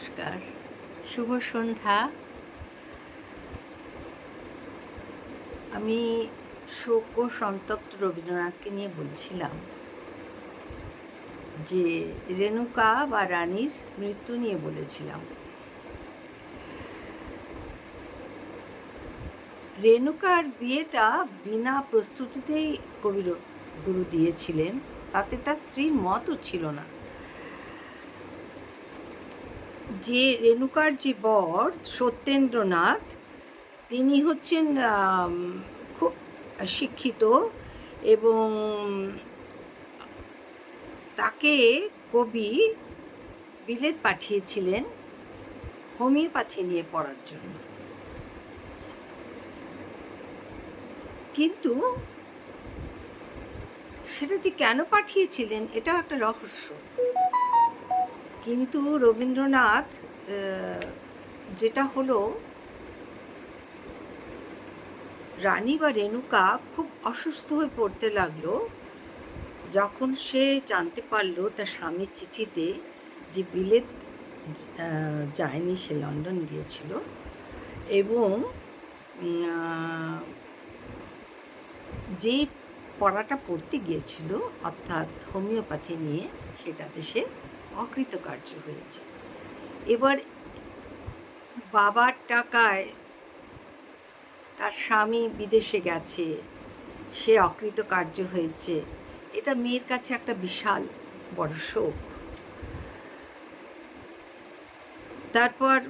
নমস্কার। শুভ সন্ধ্যা। আমি শোক ও সন্তপ্ত রবীন্দ্রনাথকে নিয়ে বলছিলাম যে, রেণুকা বা রানীর মৃত্যু নিয়ে বলেছিলাম। রেণুকার বিয়েটা বিনা প্রস্তুতিতেই কবির গুরু দিয়েছিলেন, তাতে তার স্ত্রীর মতও ছিল না। যে রেণুকার যে বর, সত্যেন্দ্রনাথ, তিনি হচ্ছেন খুব শিক্ষিত এবং তাকে কবি বিলেত পাঠিয়েছিলেন হোমিওপ্যাথি নিয়ে পড়ার জন্য। কিন্তু সেটা যে কেন পাঠিয়েছিলেন, এটাও একটা রহস্য। কিন্তু রবীন্দ্রনাথ যেটা হলো রানী বা রেণুকা খুব অসুস্থ হয়ে পড়তে লাগল। যখন সে জানতে পারল তার স্বামীর চিঠিতে যে বিলেত যায়নি, সে লন্ডন গিয়েছিল এবং যে পড়াটা পড়তে গিয়েছিল, অর্থাৎ হোমিওপ্যাথি নিয়ে, সেটাতে সে অকৃতকার্য হয়েছে। এবার বাবার টাকায় তার স্বামী বিদেশে গেছে, সে অকৃতকার্য হয়েছে। এটা মেয়ের কাছে একটা বিশাল বড় শোক। তারপর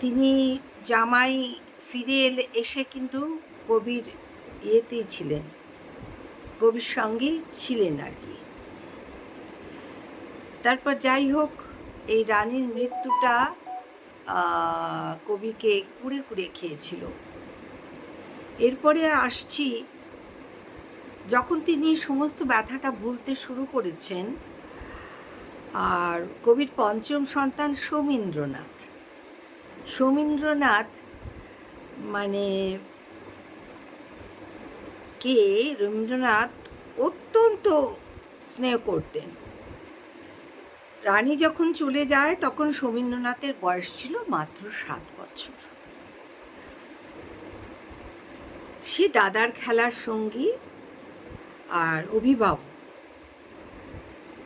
তিনি জামাই ফিরে এলে, এসে কিন্তু কবির ইয়েতেই ছিলেন। কবির সঙ্গেই ছিলেন আর কি। তারপর যাই হোক, এই রানীর মৃত্যুটা কবিকে কুড়ে কুড়ে খেয়েছিল। এরপরে আসছি, যখন তিনি সমস্ত ব্যথাটা ভুলতে শুরু করেছেন, আর কবির পঞ্চম সন্তান সৌমীন্দ্রনাথ। সৌমীন্দ্রনাথ মানে কে? রবীন্দ্রনাথ অত্যন্ত স্নেহ করতেন। রানী যখন চলে যায় তখন সৌমীন্দ্রনাথের বয়স ছিল মাত্র সাত বছর। সে দাদার খেলার সঙ্গী আর অভিভাবক।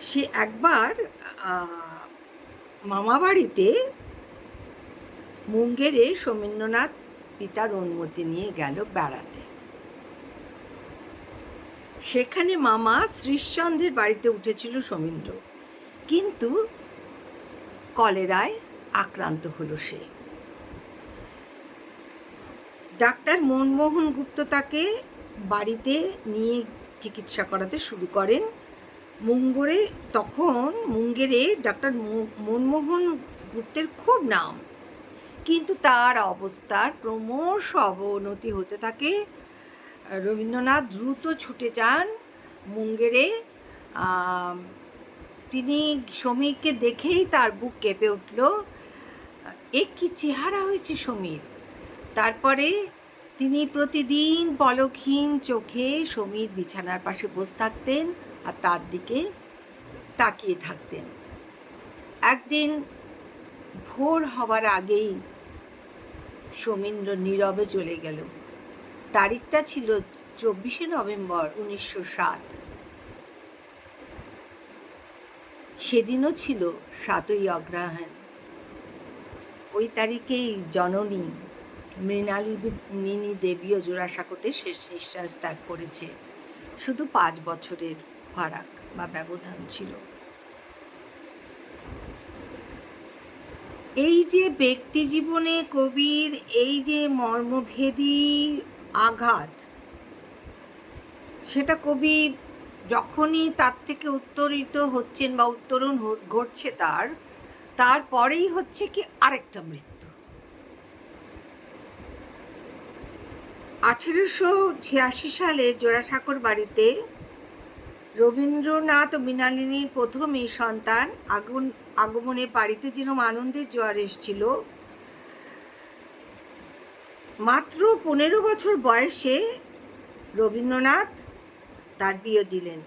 সে একবার আহ, মামা বাড়িতে মুঙ্গেরে সৌমেন্দ্রনাথ পিতার অনুমতি নিয়ে গেল বেড়াতে। সেখানে মামা শ্রীশচন্দ্রের বাড়িতে উঠেছিল সৌমেন্দ্র কিন্তু কলেরায় আক্রান্ত হলো সে। ডাক্তার মনমোহন গুপ্ত তাকে বাড়িতে নিয়ে চিকিৎসা করাতে শুরু করেন। মুঙ্গরে তখন মুঙ্গেরে ডাক্তার মনমোহন গুপ্তের খুব নাম। কিন্তু তার অবস্থার ক্রমশ অবনতি হতে থাকে। রবীন্দ্রনাথ দ্রুত ছুটে যান মুঙ্গেরে তিনি সমীরকে দেখেই তার বুক কেঁপে উঠল। এ কি চেহারা হয়েছে সমীর? তারপরে তিনি প্রতিদিন পলকহীন চোখে সমীর বিছানার পাশে বসে থাকতেন আর তার দিকে তাকিয়ে থাকতেন। একদিন ভোর হওয়ার আগেই সমীন্দ্র নীরবে চলে গেল। তারিখটা ছিল চব্বিশে নভেম্বর উনিশশো সাত। সেদিনও ছিল সাতই অগ্রহায়ণ। ওই তারিখেই জননী মৃণালী মিনি দেবীও জোড়াসাঁকোতে শেষ নিঃশ্বাস ত্যাগ করেছে। শুধু পাঁচ বছরের ফারাক বা ব্যবধান ছিল। এই যে ব্যক্তি জীবনে কবির এই যে মর্মভেদী আঘাত, সেটা কবি যখনই তার থেকে উত্তরিত হচ্ছেন বা উত্তরণ ঘটছে তার, তারপরেই হচ্ছে কি আরেকটা মৃত্যু। আঠেরোশো ছিয়াশি সালে জোড়াসাঁকোর বাড়িতে রবীন্দ্রনাথ মৃণালিনীর প্রথম এই সন্তান আগুন, আগমনে বাড়িতে যেরকম আনন্দের জোয়ার এসেছিল, মাত্র পনেরো বছর বয়সে রবীন্দ্রনাথ বিয়ে দিলেন।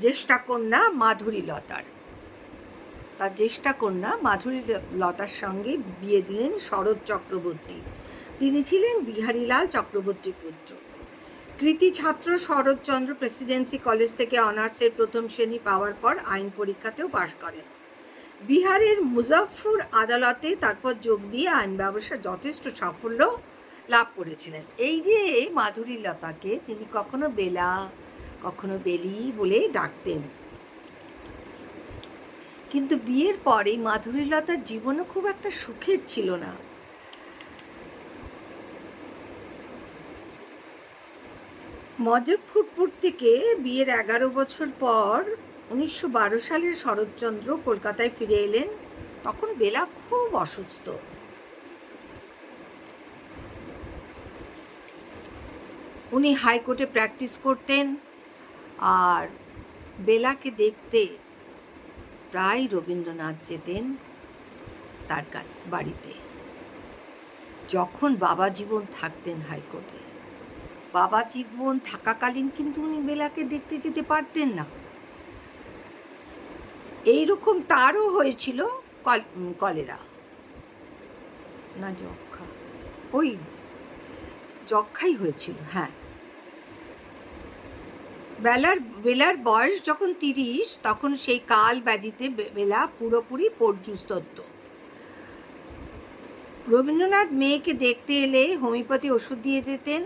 জ্যেষ্ঠা কন্যা মাধুরী লতার। তার জ্যেষ্ঠা কন্যা মাধুরী লতার সঙ্গে বিয়ে দিলেন শরৎ চক্রবর্তী। তিনি ছিলেন বিহারীলাল চক্রবর্তীর পুত্র। কৃতি ছাত্র শরৎচন্দ্র প্রেসিডেন্সি কলেজ থেকে অনার্সের প্রথম শ্রেণি পাওয়ার পর আইন পরীক্ষাতেও পাশ করেন। বিহারের মুজাফর আদালতে তারপর যোগ দিয়ে আইন ব্যবসা যথেষ্ট সাফল্য লাভ করেছিলেন। এই যে মাধুরী লতাকে তিনি কখনো বেলা, কখনো বেলি বলে ডাকতেন। কিন্তু বিয়ের পরে মাধুরী লতার জীবনও খুব একটা সুখের ছিল না। মজফরপুর থেকে বিয়ের এগারো বছর পর উনিশশো বারো সালের শরৎচন্দ্র কলকাতায় ফিরে এলেন। তখন বেলা খুব অসুস্থ। উনি হাইকোর্টে প্র্যাকটিস করতেন আর বেলাকে দেখতে প্রায় রবীন্দ্রনাথ যেতেন তার বাড়িতে। যখন বাবা জীবন থাকতেন হাইকোর্টে বাবা জীবন থাকাকালীন কিন্তু উনি বেলাকে দেখতে যেতে পারতেন না। এইরকম তারও হয়েছিল কল- কলেরা। না, যক্ষা। ওই, যক্ষাই হয়েছিল হ্যাঁ। বেলার বেলার বয়স যখন তিরিশ, তখন সেই কাল ব্যাধিতে বেলা পুরোপুরি পর্যুস্তত্ব। রবীন্দ্রনাথ মেয়েকে দেখতে এলে হোমিওপ্যাথি ওষুধ দিয়ে যেতেন।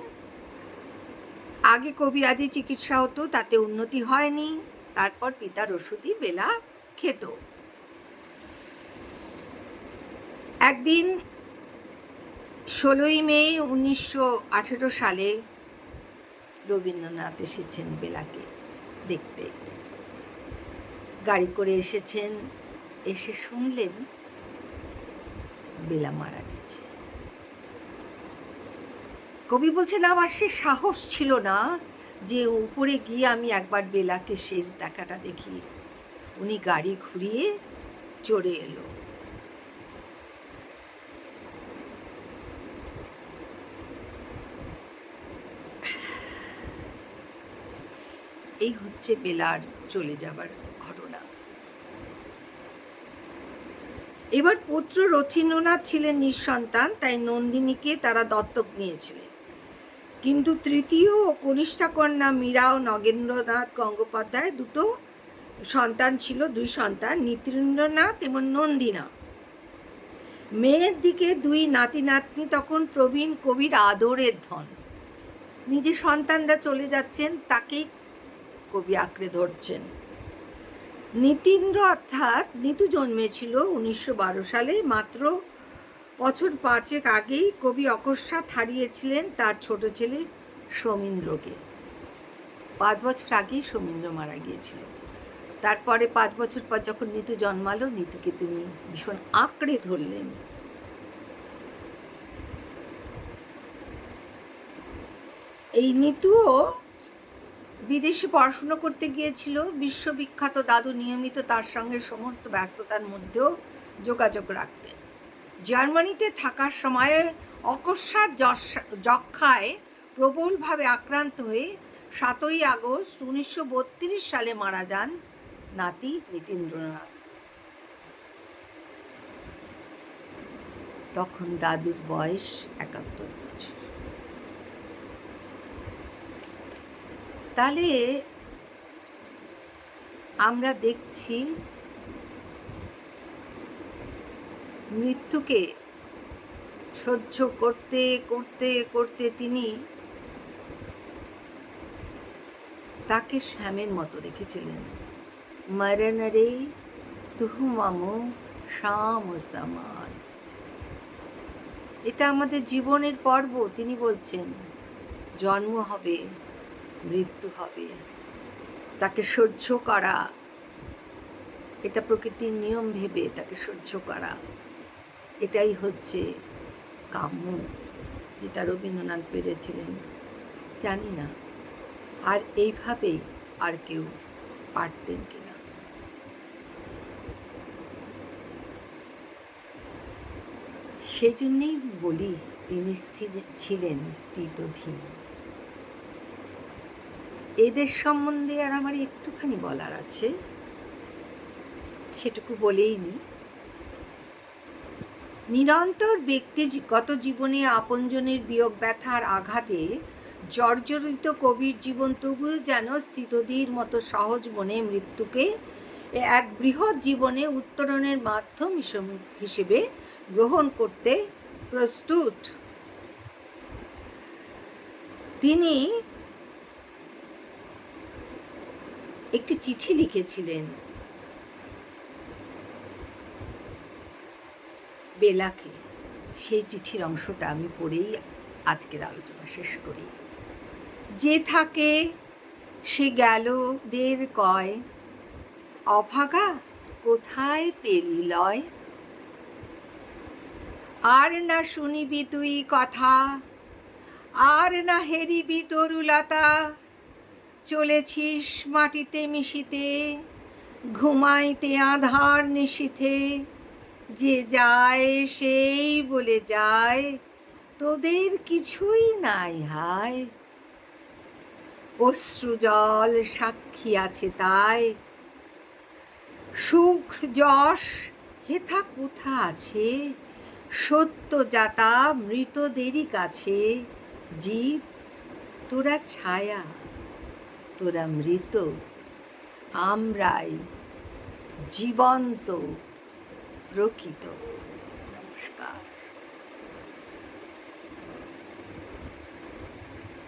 আগে কবিরাজি চিকিৎসা হতো, তাতে উন্নতি হয়নি। তারপর পিতার ওষুধই বেলা খেত। একদিন ষোলোই মে উনিশশো আঠেরো সালে রবীন্দ্রনাথ এসেছেন বেলাকে দেখতে। গাড়ি করে এসেছেন, এসে শুনলেন বেলা মারা গেছে। কবি বলছেন, আমার সে সাহস ছিল না যে উপরে গিয়ে আমি একবার বেলাকে শেষ দেখাটা দেখি। উনি গাড়ি ঘুরিয়ে চড়ে এলো। এই হচ্ছে বেলার চলে যাবার ঘটনা। এবার পুত্র রথীন্দ্রনাথ ছিলেন নিঃসন্তান, তাই নন্দিনীকে তারা দত্তক নিয়েছিলেন। কিন্তু তৃতীয় ও কনিষ্ঠা কন্যা মীরা ও নগেন্দ্রনাথ গঙ্গোপাধ্যায় দুটো সন্তান ছিল, দুই সন্তান, নীতিন্দ্রনাথ এবং নন্দিনা। মেয়ের দিকে দুই নাতি নাতনি, তখন প্রবীণ কবির আদরের ধন। নিজে সন্তানরা চলে যাচ্ছেন, তাকেই কবি আঁকড়ে ধরছেন। নীতিন্দ্র অর্থাৎ নিতু জন্মেছিল উনিশশো বারো সালে, মাত্র বছর পাঁচেক আগেই কবি অকস্মাৎ হারিয়েছিলেন তার ছোট ছেলে সমীন্দ্রকে। পাঁচ বছর আগেই সমীন্দ্র মারা গিয়েছিল। তারপরে পাঁচ বছর পর যখন নিতু জন্মালো, নিতুকে তিনি ভীষণ আঁকড়ে ধরলেন। এই নিতুও বিদেশে পড়াশুনো করতে গিয়েছিল। বিশ্ববিখ্যাত দাদু নিয়মিত তার সঙ্গে সমস্ত ব্যস্ততার মধ্যেও যোগাযোগ রাখতেন। জার্মানিতে থাকার সময়ে অকস্মাৎ যক্ষায় প্রবলভাবে আক্রান্ত হয়ে সাতই আগস্ট উনিশশো বত্রিশ সালে মারা যান নাতি নীতিন্দ্রনাথ। তখন দাদুর বয়স একাত্তর বছর। তাহলে আমরা দেখছি মৃত্যুকে সহ্য করতে করতে করতে তিনি তাকে শ্যামের মতো রেখেছিলেন মরণ রে তুহু মামু শাম সমান এটা আমাদের জীবনের পর্ব, তিনি বলছেন। জন্ম হবে মৃত্যু হবে। তাকে সহ্য করা, এটা প্রকৃতির নিয়ম ভেবে তাকে সহ্য করা। এটাই হচ্ছে কাম্য, যেটা রবীন্দ্রনাথ পেরেছিলেন জানি না, আর এইভাবেই আর কেউ পারতেন কিনা সেই জন্যেই বলি, তিনি ছিলেন স্থিতধীন। এদের সম্বন্ধে আর আমার একটুখানি বলার আছে। সেটুকু বলেই নি। নিরন্তর ব্যক্তিগত জীবনে আপনজনের বিয়োগ ব্যথার আঘাতে জর্জরিত কবির জীবন তবুও যেন স্থিতদির মতো সহজ মনে মৃত্যুকে এক বৃহৎ জীবনে উত্তরণের মাধ্যম হিসেব- হিসেবে গ্রহণ করতে প্রস্তুত। তিনি একটি চিঠি লিখেছিলেন। বেলাকে। সেই চিঠির অংশটা আমি পড়েই আজকের আলোচনা শেষ করি। যে থাকে, সে গেল দের কয়। অভাগা, কোথায় পেলি লয়? আর না শুনিবি তুই কথা, আর না হেরিবি তরুলতা। চলেছিস মাটিতে মিশিতে, ঘুমাইতে আধার নিশিথে যে যায় সেই বলে যায়, তোদের কিছুই নাই হায়। অশ্রুজল সাক্ষী আছে তাই, সুখ যশ হেথা কোথা আছে, সত্য যাতা মৃতদেরই কাছে, জীব তোরা ছায়া তোরা মৃত আমরাই জীবন্ত প্রকৃত।